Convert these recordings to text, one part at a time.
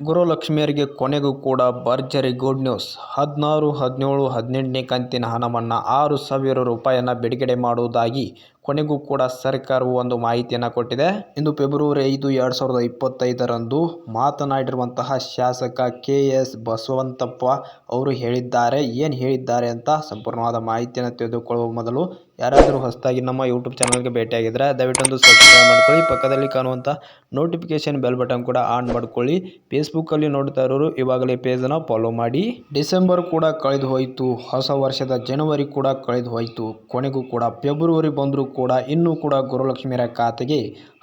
ಗುರುಲಕ್ಷ್ಮಿಯರಿಗೆ ಕೊನೆಗೂ ಕೂಡ ಭರ್ಜರಿ ಗುಡ್ ನ್ಯೂಸ್ ಹದಿನಾರು, ಹದಿನೇಳು, ಹದಿನೆಂಟನೇ ಕಂತಿನ ಹಣವನ್ನು ಆರು ಸಾವಿರ ರೂಪಾಯಿಯನ್ನು ಬಿಡುಗಡೆ ಮಾಡುವುದಾಗಿ ಕೊನೆಗೂ ಕೂಡ ಸರ್ಕಾರವು ಒಂದು ಮಾಹಿತಿಯನ್ನು ಕೊಟ್ಟಿದೆ. ಇಂದು ಫೆಬ್ರವರಿ ಐದು, ಎರಡು ಸಾವಿರದ ಇಪ್ಪತ್ತೈದರಂದು ಮಾತನಾಡಿರುವಂತಹ ಶಾಸಕ ಕೆ ಎಸ್ ಬಸವಂತಪ್ಪ ಅವರು ಹೇಳಿದ್ದಾರೆ. ಏನು ಹೇಳಿದ್ದಾರೆ ಅಂತ ಸಂಪೂರ್ಣವಾದ ಮಾಹಿತಿಯನ್ನು ತಿಳಿದುಕೊಳ್ಳುವ ಮೊದಲು ಯಾರಾದರೂ ಹೊಸದಾಗಿ ನಮ್ಮ ಯೂಟ್ಯೂಬ್ ಚಾನಲ್ಗೆ ಭೇಟಿಯಾಗಿದ್ದರೆ ದಯವಿಟ್ಟೊಂದು ಸಬ್ಸ್ಕ್ರೈಬ್ ಮಾಡ್ಕೊಳ್ಳಿ. ಪಕ್ಕದಲ್ಲಿ ಕಾಣುವಂಥ ನೋಟಿಫಿಕೇಶನ್ ಬೆಲ್ ಬಟನ್ ಕೂಡ ಆನ್ ಮಾಡ್ಕೊಳ್ಳಿ. ಫೇಸ್ಬುಕ್ಕಲ್ಲಿ ನೋಡ್ತಾ ಇರೋರು ಇವಾಗಲೇ ಪೇಜನ್ನು ಫಾಲೋ ಮಾಡಿ. ಡಿಸೆಂಬರ್ ಕೂಡ ಕಳೆದು ಹೋಯಿತು. ಹೊಸ ವರ್ಷದ ಜನವರಿ ಕೂಡ ಕಳೆದು ಹೋಯಿತು. ಕೊನೆಗೂ ಕೂಡ ಫೆಬ್ರವರಿ ಬಂದರೂ ಕೂಡ, ಇನ್ನೂ ಕೂಡ ಗುರುಲಕ್ಷ್ಮಿಯರ ಖಾತೆಗೆ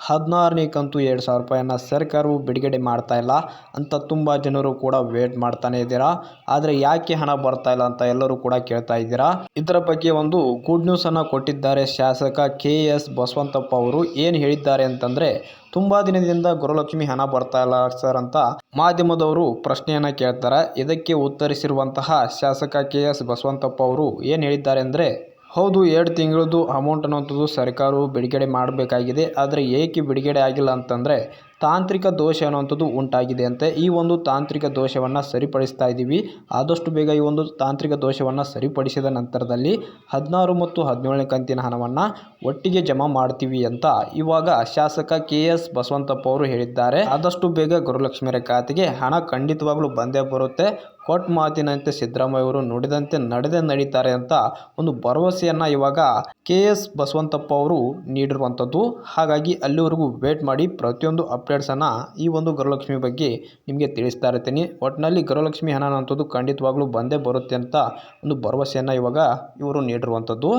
ಹದಿನಾರನೇ ಕಂತು ಎರಡು ಸಾವಿರ ರೂಪಾಯಿಯನ್ನು ಸರ್ಕಾರವು ಬಿಡುಗಡೆ ಮಾಡ್ತಾ ಇಲ್ಲ. ಅಂತ ತುಂಬ ಜನರು ಕೂಡ ವೇಟ್ ಮಾಡ್ತಾನೆ ಇದ್ದೀರಾ? ಆದರೆ ಯಾಕೆ ಹಣ ಬರ್ತಾ ಇಲ್ಲ ಅಂತ ಎಲ್ಲರೂ ಕೂಡ ಕೇಳ್ತಾ ಇದ್ದೀರಾ? ಇದರ ಬಗ್ಗೆ ಒಂದು ಗುಡ್ ನ್ಯೂಸನ್ನು ಕೊಟ್ಟಿದ್ದಾರೆ ಶಾಸಕ ಕೆ ಎಸ್ ಬಸವಂತಪ್ಪ ಅವರು. ಏನು ಹೇಳಿದ್ದಾರೆ ಅಂತಂದರೆ, ತುಂಬ ದಿನದಿಂದ ಗುರುಲಕ್ಷ್ಮಿ ಹಣ ಬರ್ತಾ ಇಲ್ಲ ಸರ್ ಅಂತ ಮಾಧ್ಯಮದವರು ಪ್ರಶ್ನೆಯನ್ನು ಕೇಳ್ತಾರೆ. ಇದಕ್ಕೆ ಉತ್ತರಿಸಿರುವಂತಹ ಶಾಸಕ ಕೆ ಎಸ್ ಬಸವಂತಪ್ಪ ಅವರು ಏನು ಹೇಳಿದ್ದಾರೆ ಅಂದರೆ ಹೌದು ಎರಡು ತಿಂಗಳದ್ದು ಅಮೌಂಟ್ ಅನ್ನುವಂಥದ್ದು ಸರ್ಕಾರವು ಬಿಡುಗಡೆ ಮಾಡಬೇಕಾಗಿದೆ. ಆದರೆ ಏಕೆ ಬಿಡುಗಡೆ ಆಗಿಲ್ಲ ಅಂತಂದರೆ ತಾಂತ್ರಿಕ ದೋಷ ಅನ್ನುವಂಥದ್ದು ಉಂಟಾಗಿದೆ ಅಂತೆ ಈ ಒಂದು ತಾಂತ್ರಿಕ ದೋಷವನ್ನು ಸರಿಪಡಿಸ್ತಾ ಇದ್ದೀವಿ. ಆದಷ್ಟು ಬೇಗ ಈ ಒಂದು ತಾಂತ್ರಿಕ ದೋಷವನ್ನು ಸರಿಪಡಿಸಿದ ನಂತರದಲ್ಲಿ ಹದಿನಾರು ಮತ್ತು ಹದಿನೇಳನೇ ಕಂತಿನ ಹಣವನ್ನು ಒಟ್ಟಿಗೆ ಜಮಾ ಮಾಡ್ತೀವಿ ಅಂತ ಇವಾಗ ಶಾಸಕ ಕೆ ಎಸ್ ಬಸವಂತಪ್ಪ ಅವರು ಹೇಳಿದ್ದಾರೆ. ಆದಷ್ಟು ಬೇಗ ಗುರುಲಕ್ಷ್ಮಿಯರ ಖಾತೆಗೆ ಹಣ ಖಂಡಿತವಾಗ್ಲೂ ಬಂದೇ ಬರುತ್ತೆ. ಕೊಟ್ಟ ಮಾತಿನಂತೆ ಸಿದ್ದರಾಮಯ್ಯ ಅವರು ನುಡಿದಂತೆ ನಡೆದೇ ನಡೀತಾರೆ ಅಂತ ಒಂದು ಭರವಸೆಯನ್ನು ಇವಾಗ ಕೆ ಎಸ್ ಬಸವಂತಪ್ಪ ಅವರು ನೀಡಿರುವಂಥದ್ದು. ಹಾಗಾಗಿ ಅಲ್ಲಿವರೆಗೂ ವೇಟ್ ಮಾಡಿ ಪ್ರತಿಯೊಂದು ಅಪ್ಡೇಟ್ಸನ್ನು ಈ ಒಂದು ಗೃಹಲಕ್ಷ್ಮಿ ಬಗ್ಗೆ ನಿಮಗೆ ತಿಳಿಸ್ತಾ ಇರ್ತೀನಿ. ಒಟ್ಟಿನಲ್ಲಿ ಗೃಹಲಕ್ಷ್ಮಿ ಹಣ ಅನ್ನೋಂಥದ್ದು ಖಂಡಿತವಾಗ್ಲೂ ಬಂದೇ ಬರುತ್ತೆ ಅಂತ ಒಂದು ಭರವಸೆಯನ್ನು ಇವಾಗ ಇವರು ನೀಡಿರುವಂಥದ್ದು.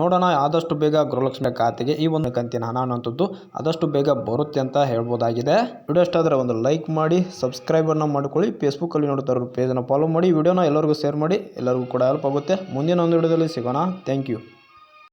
ನೋಡೋಣ, ಆದಷ್ಟು ಬೇಗ ಗೃಹಲಕ್ಷ್ಮಿ ಖಾತೆಗೆ ಈ ಒಂದು ಕಂತಿನ ಹಣ ಅನ್ನೋಂಥದ್ದು ಆದಷ್ಟು ಬೇಗ ಬರುತ್ತೆ ಅಂತ ಹೇಳ್ಬೋದಾಗಿದೆ. ವಿಡಿಯೋ ಇಷ್ಟ ಒಂದು ಲೈಕ್ ಮಾಡಿ ಸಬ್ಸ್ಕ್ರೈಬನ್ನು ಮಾಡ್ಕೊಳ್ಳಿ. ಫೇಸ್ಬುಕ್ಕಲ್ಲಿ ನೋಡ್ತಾ ಇರೋ ಪೇಜನ್ನು ಫಾಲೋ ಮಾಡಿ, ವಿಡಿಯೋನ ಎಲ್ಲರಿಗೂ ಶೇರ್ ಮಾಡಿ, ಎಲ್ಲರಿಗೂ ಕೂಡ ಹೆಲ್ಪ್ ಆಗುತ್ತೆ. ಮುಂದಿನ ಒಂದು ವಿಡಿಯೋದಲ್ಲಿ ಸಿಗೋಣ. Thank you.